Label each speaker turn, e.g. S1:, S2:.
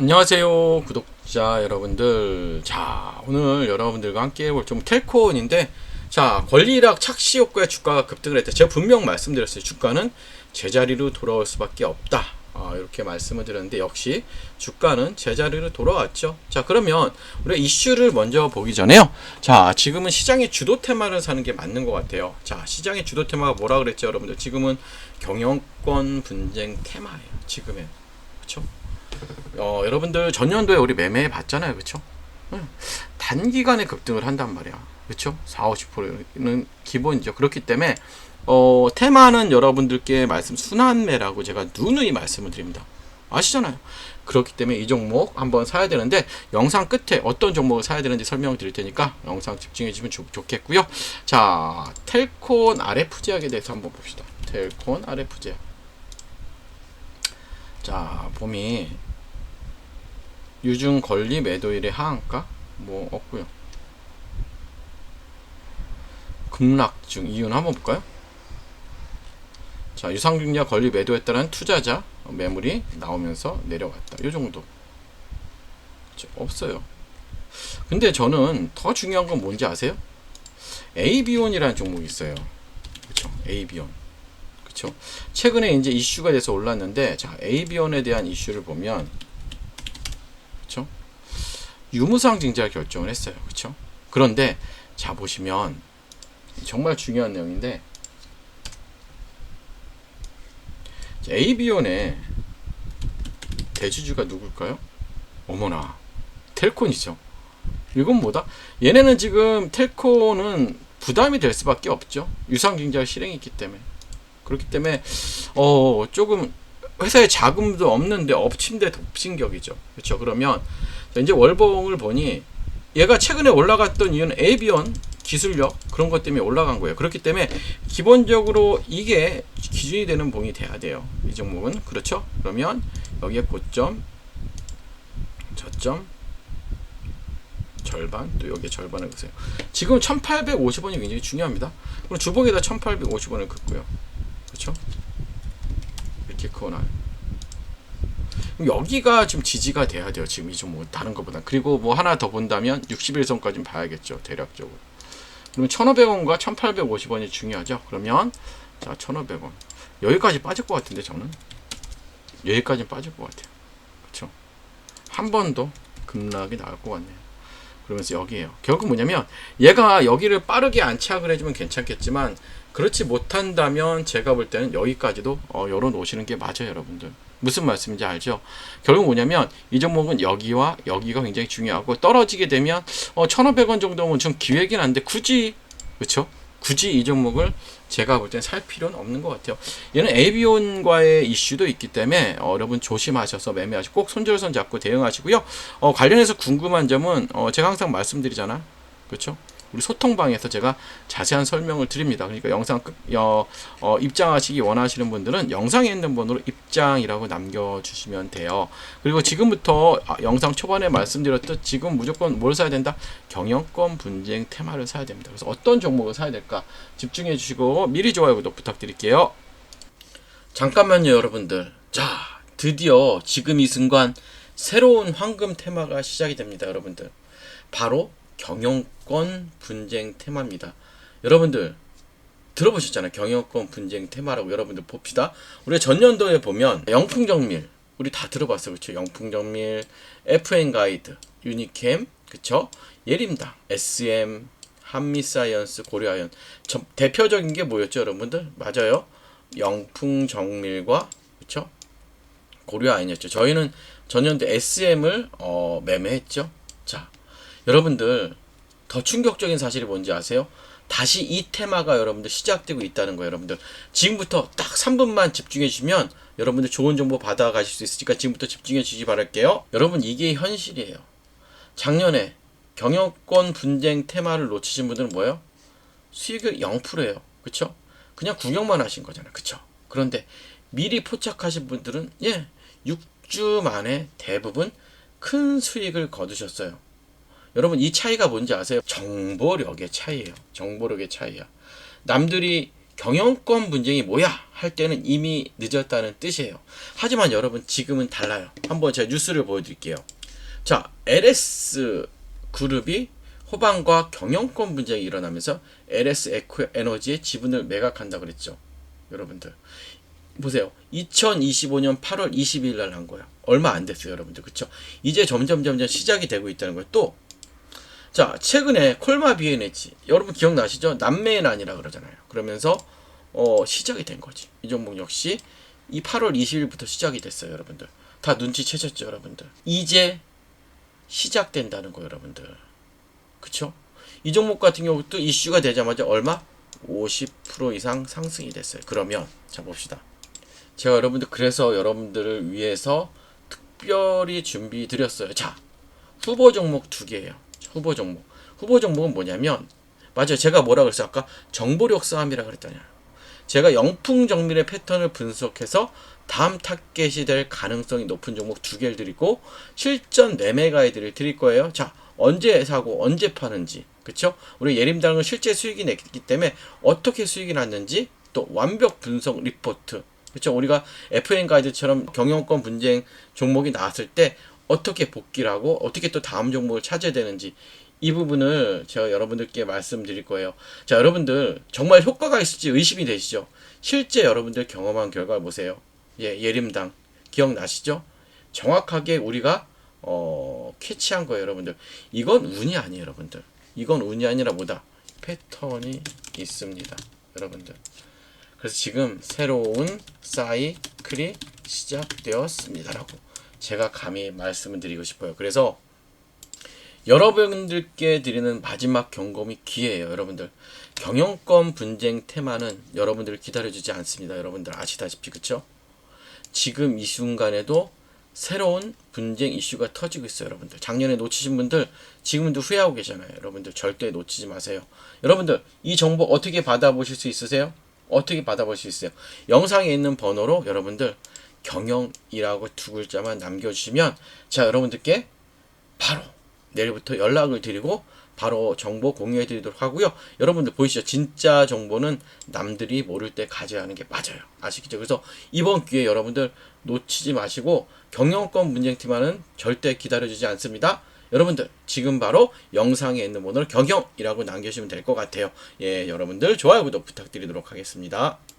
S1: 안녕하세요 구독자 여러분들. 자 오늘 여러분들과 함께 해볼 좀 텔코인인데 자 권리락 착시 효과에 주가가 급등을 했다. 제가 분명 말씀드렸어요. 주가는 제자리로 돌아올 수밖에 없다. 아, 이렇게 말씀을 드렸는데 역시 주가는 제자리로 돌아왔죠. 자 그러면 우리 이슈를 먼저 보기 전에요. 자 지금은 시장의 주도 테마를 사는 게 맞는 것 같아요. 자 시장의 주도 테마가 뭐라 그랬죠 여러분들? 지금은 경영권 분쟁 테마예요 지금의. 그렇죠 어, 여러분들 전년도에 우리 매매해 봤잖아요. 응. 단기간에 급등을 한단 말이야. 그쵸? 4, 50%는 기본이죠. 그렇기 때문에 어, 테마는 여러분들께 말씀 순환매라고 제가 누누이 말씀을 드립니다. 아시잖아요. 그렇기 때문에 이 종목 한번 사야 되는데 영상 끝에 어떤 종목을 사야 되는지 설명을 드릴 테니까 영상 집중해 주시면 좋, 좋겠고요. 자, 텔콘 RF 제약에 대해서 한번 봅시다. 텔콘 RF 제약. 자, 봄이 유증 권리 매도일의 하한가 뭐 없고요. 급락중 이유는 한번 볼까요? 자 유상증자 권리 매도했다는 투자자 매물이 나오면서 내려갔다. 이 정도. 없어요. 근데 저는 더 중요한 건 뭔지 아세요? AB온이라는 종목이 있어요. 그쵸? AB온. 그쵸? 최근에 이제 이슈가 돼서 올랐는데, 자, AB온에 대한 이슈를 보면? 유무상 증자 결정을 했어요. 그쵸? 그런데, 자, 보시면, 정말 중요한 내용인데, AB온의 대주주가 누굴까요? 어머나, 텔콘이죠. 이건 뭐다? 얘네는 지금 텔콘은 부담이 될 수밖에 없죠. 유상증자 실행이 있기 때문에. 그렇기 때문에 어 조금 회사에 자금도 없는데 엎친 데 덮친 격이죠. 그렇죠. 그러면 이제 월봉을 보니 얘가 최근에 올라갔던 이유는 에비언 기술력 그런 것 때문에 올라간 거예요. 그렇기 때문에 기본적으로 이게 기준이 되는 봉이 돼야 돼요. 이 종목은 그렇죠. 그러면 여기에 고점, 저점, 절반 또 여기에 절반을 보세요. 지금 1,850원이 굉장히 중요합니다. 그럼 주봉에다 1,850원을 긋고요. 그렇죠? 이렇게 그어놔요. 여기가 지금 지지가 돼야 돼요. 지금 이 종목 다른 것보다. 그리고 뭐 하나 더 본다면 61선까지 봐야겠죠. 대략적으로. 그러면 1,500원과 1,850원이 중요하죠. 그러면 자 1,500원 여기까지 빠질 것 같은데 저는 여기까지 빠질 것 같아요. 그렇죠? 한 번 더 급락이 나올 것 같네요. 그러면서 여기에요. 결국 뭐냐면 얘가 여기를 빠르게 안착을 해주면 괜찮겠지만 그렇지 못한다면 제가 볼 때는 여기까지도 어, 열어 놓으시는 게 맞아요, 여러분들. 무슨 말씀인지 알죠? 결국 뭐냐면 이 종목은 여기와 여기가 굉장히 중요하고 떨어지게 되면 어, 1,500원 정도면 좀 기회긴 한데 굳이 그렇죠? 굳이 이 종목을 제가 볼 땐 살 필요는 없는 것 같아요. 얘는 에비온과의 이슈도 있기 때문에 어, 여러분 조심하셔서 매매하시고 꼭 손절선 잡고 대응하시고요. 어, 관련해서 궁금한 점은 어, 제가 항상 말씀드리잖아. 그렇죠? 우리 소통방에서 제가 자세한 설명을 드립니다. 그러니까 영상 끝, 어, 어, 입장하시기 원하시는 분들은 영상에 있는 번호로 입장이라고 남겨주시면 돼요. 그리고 지금부터 아, 영상 초반에 말씀드렸듯 지금 무조건 뭘 사야 된다? 경영권 분쟁 테마를 사야 됩니다. 그래서 어떤 종목을 사야 될까 집중해 주시고 미리 좋아요 구독 부탁드릴게요. 잠깐만요, 여러분들. 자, 드디어 지금 이 순간 새로운 황금 테마가 시작이 됩니다, 여러분들. 바로 경영권 분쟁 테마입니다. 여러분들 들어보셨잖아요. 경영권 분쟁 테마라고 여러분들 봅시다. 우리 전년도에 보면 영풍정밀 우리 다 들어봤어요. 그렇죠? 영풍정밀, FN 가이드, 유니캠, 그렇죠? 예림당, SM, 한미사이언스, 고려아연. 저, 대표적인 게 뭐였죠, 여러분들? 맞아요. 영풍정밀과 그렇죠? 고려아연이었죠. 저희는 전년도 SM을 어, 매매했죠. 자, 여러분들 더 충격적인 사실이 뭔지 아세요? 다시 이 테마가 여러분들 시작되고 있다는 거예요, 여러분들. 지금부터 딱 3분만 집중해 주시면 여러분들 좋은 정보 받아 가실 수 있으니까 지금부터 집중해 주시기 바랄게요. 여러분 이게 현실이에요. 작년에 경영권 분쟁 테마를 놓치신 분들은 뭐예요? 수익을 0%예요. 그쵸? 그냥 구경만 하신 거잖아요. 그쵸? 그런데 미리 포착하신 분들은 예, 6주 만에 대부분 큰 수익을 거두셨어요. 여러분 이 차이가 뭔지 아세요? 정보력의 차이예요. 정보력의 차이야. 남들이 경영권 분쟁이 뭐야 할 때는 이미 늦었다는 뜻이에요. 하지만 여러분 지금은 달라요. 한번 제가 뉴스를 보여드릴게요. 자, LS 그룹이 호방과 경영권 분쟁이 일어나면서 LS 에코 에너지의 지분을 매각한다 그랬죠. 여러분들 보세요. 2025년 8월 22일 날 한 거야. 얼마 안 됐어요, 여러분들. 그쵸? 이제 점점 점점 시작이 되고 있다는 거예요. 또 자, 최근에 콜마 비에네지 여러분 기억나시죠? 남매의 난이라 그러잖아요. 그러면서 어, 시작이 된 거지. 이 종목 역시 이 8월 20일부터 시작이 됐어요, 여러분들. 다 눈치채셨죠, 여러분들. 이제 시작된다는 거예요, 여러분들. 그쵸? 이 종목 같은 경우도 이슈가 되자마자 얼마? 50% 이상 상승이 됐어요. 그러면 자 봅시다. 제가 여러분들 그래서 여러분들을 위해서 특별히 준비 드렸어요. 자, 후보 종목 두 개예요. 후보 종목. 후보 종목은 뭐냐면 맞아요. 제가 뭐라 그랬어요? 아까 정보력 싸움이라 그랬잖아요. 제가 영풍 정밀의 패턴을 분석해서 다음 타겟이 될 가능성이 높은 종목 두 개를 드리고 실전 매매 가이드를 드릴 거예요. 자, 언제 사고 언제 파는지. 그쵸? 우리 예림당은 실제 수익이 냈기 때문에 어떻게 수익이 났는지 또 완벽 분석 리포트. 그쵸? 우리가 FN 가이드처럼 경영권 분쟁 종목이 나왔을 때 어떻게 복귀를 하고 어떻게 또 다음 종목을 찾아야 되는지 이 부분을 제가 여러분들께 말씀드릴 거예요. 자, 여러분들 정말 효과가 있을지 의심이 되시죠? 실제 여러분들 경험한 결과를 보세요. 예, 예림당 기억나시죠? 정확하게 우리가 어, 캐치한 거예요, 여러분들. 이건 운이 아니에요, 여러분들. 이건 운이 아니라 뭐다? 패턴이 있습니다, 여러분들. 그래서 지금 새로운 사이클이 시작되었습니다라고 제가 감히 말씀을 드리고 싶어요. 그래서 여러분들께 드리는 마지막 경고이 기회예요, 여러분들. 경영권 분쟁 테마는 여러분들을 기다려주지 않습니다, 여러분들 아시다시피 그쵸? 지금 이 순간에도 새로운 분쟁 이슈가 터지고 있어요, 여러분들. 작년에 놓치신 분들 지금도 후회하고 계잖아요, 여러분들. 절대 놓치지 마세요. 여러분들 이 정보 어떻게 받아보실 수 있으세요? 어떻게 받아볼 수 있어요? 영상에 있는 번호로 여러분들 경영이라고 두 글자만 남겨주시면 자 여러분들께 바로 내일부터 연락을 드리고 바로 정보 공유해 드리도록 하고요. 여러분들 보이시죠? 진짜 정보는 남들이 모를 때 가져야 하는 게 맞아요. 아시겠죠? 그래서 이번 기회에 여러분들 놓치지 마시고 경영권 분쟁팀화는 절대 기다려주지 않습니다. 여러분들 지금 바로 영상에 있는 번호를 경영이라고 남겨주시면 될 것 같아요. 예, 여러분들 좋아요 구독 부탁드리도록 하겠습니다.